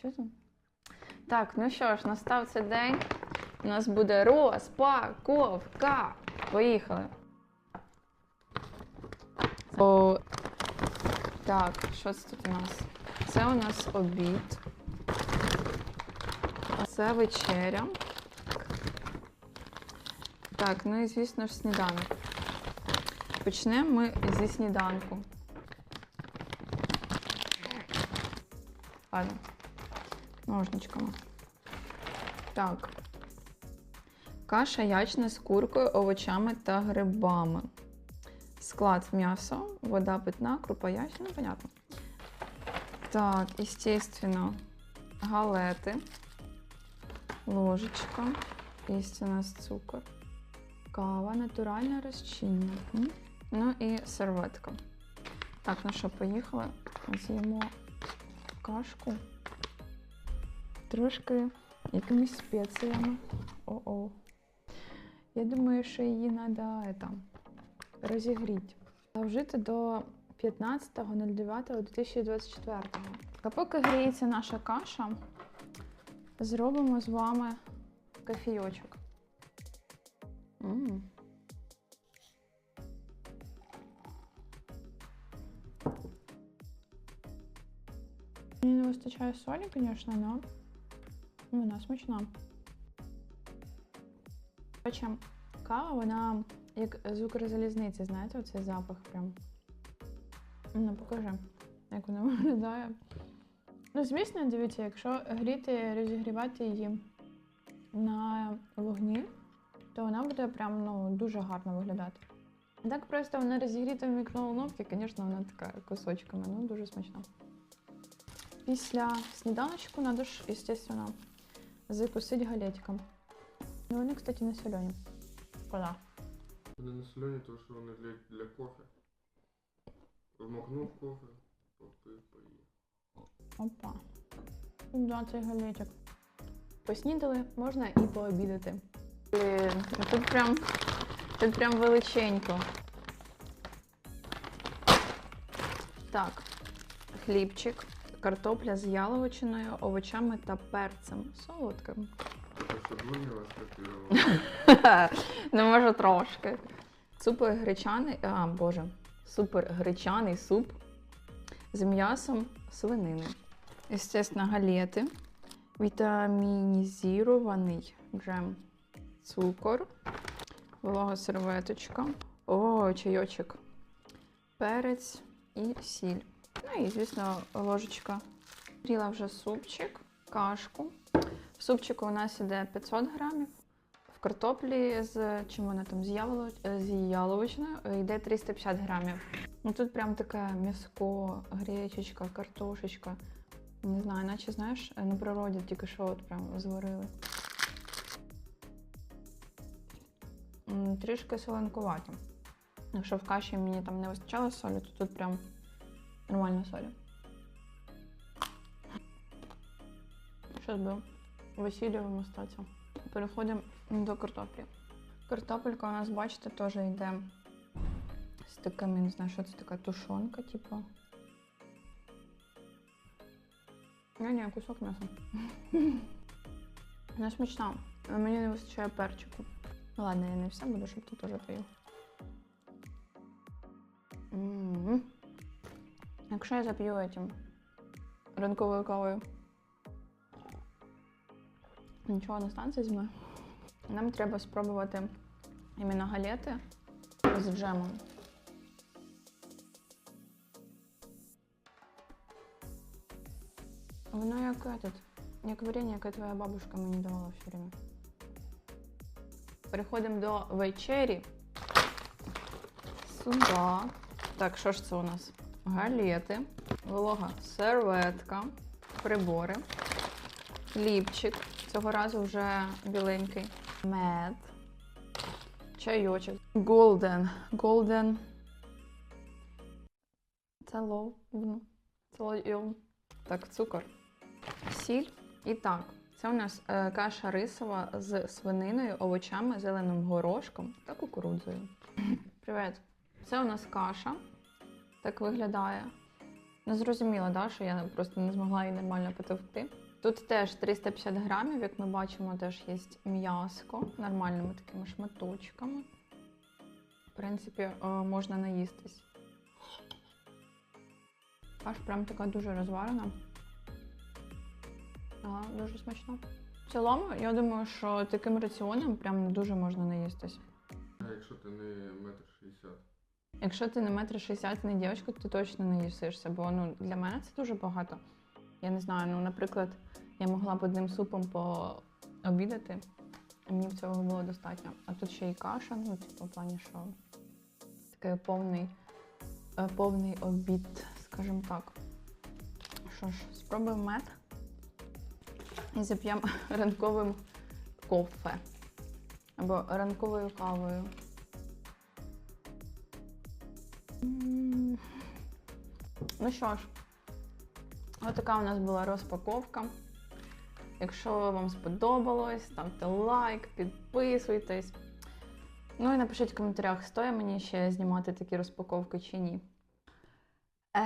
Що там? Так, ну що ж, настав цей день. У нас буде розпаковка. Поїхали. О, так, що це тут у нас? Це у нас обід. Це вечеря. Так, ну і звісно ж сніданок. Почнемо ми зі сніданку. Ладно. Ножничками. Так. Каша ячна з куркою, овочами та грибами. Склад м'ясо, вода питна, крупа ячна, понятно. Так, естественно, галети, ложечка, есть у нас цукор, кава, натуральне розчинне. М. Ну і серветка. Так, ну що, поїхали. З'їмо кашку. Трошки якимись спеціями. О-о. Я думаю, що її треба розігріти. Вжити до 15.09.2024. А поки гріється наша каша, зробимо з вами кофійочок. М. Мені не вистачає солі, звісно, але вона смачна. Короче, кава, вона як з Укрзалізниці, знаєте, оцей запах прям. Ну, покажи, як вона виглядає. Ну, звісно, дивіться, якщо гріти, розігрівати її на вогні, то вона буде прям ну, дуже гарно виглядати. Так просто вона розігріта в мікроволновці, звісно, вона така кусочками, ну дуже смачна. Після сніданочку треба ж, звісно, закусити галетиком. Ну, вони, кстати, не солені. Шкода. Вони не солені, тому що вони для, для кофе. Вмокнув кофе, попив, поїв. Опа. Да, цей галетик. Поснідали, можна і пообідати. Блін, ну тут прям, тут прям величенько. Так, хлібчик, картопля з яловичиною, овочами та перцем. Солодким. Скопірувала? ну, може, трошки. Супер гречаний, а, боже, супер гречаний суп з м'ясом свинини. Естественно, галети, вітамінізірований джем, цукор, волога серветочка, о, чайочок, перець і сіль. Ну і, звісно, ложечка. Гріла вже супчик, кашку. В супчику у нас іде 500 грамів. В картоплі з чим вона там з, ялово, е, з яловичиною е, йде 350 грамів. Ну тут прям таке м'яско, гречечка, картошечка. Не знаю, наче знаєш, на природі тільки що от прям зварили. Трішки соленкуваті. Якщо в каші мені там не вистачало солі, то тут прям нормально солі. Що збив? Васильєвому статі. Переходимо до картоплі. Картопелька у нас, бачите, теж йде з такими, не знаю, що це така тушонка, типу. Ні, ні, кусок м'яса. Вона смачна, мені не вистачає перчику. Ладно, я не все буду, щоб ти теж поїв. Якщо я зап'ю этим ранковою кавою, нічого не станеться зі мною. Нам треба спробувати іменно галети з джемом. Воно як этот, як варення, яке твоя бабушка мені давала все время. Переходимо до вечері. Сюда. Так, що ж це у нас? Галети, волога серветка, прибори, хлібчик. Цього разу вже біленький. Мед. Чайочок. Golden. Golden. Це лов. ну, Це лов. Так, цукор. Сіль. І так. Це у нас е, каша рисова з свининою, овочами, зеленим горошком та кукурудзою. Привіт. Це у нас каша. Так виглядає. Ну, зрозуміло, да, що я просто не змогла її нормально потовкти. Тут теж 350 грамів, як ми бачимо, теж є м'яско нормальними такими шматочками. В принципі, е, можна наїстись. Аж прям така дуже розварена. Ага, дуже смачно. В цілому, я думаю, що таким раціоном прям дуже можна наїстись. А якщо ти не метр шістдесят? Якщо ти не метр шістдесят, не дівчинка, ти точно не їсишся, бо ну, для мене це дуже багато. Я не знаю, ну, наприклад, я могла б одним супом пообідати, і мені б цього було достатньо. А тут ще й каша, ну, типу, в плані, що такий повний, е, повний обід, скажімо так. Що ж, спробуємо мед і зап'ємо ранковим кофе або ранковою кавою. Ну що ж, отака у нас була розпаковка. Якщо вам сподобалось, ставте лайк, підписуйтесь. Ну і напишіть в коментарях, стоїть мені ще знімати такі розпаковки чи ні. Е,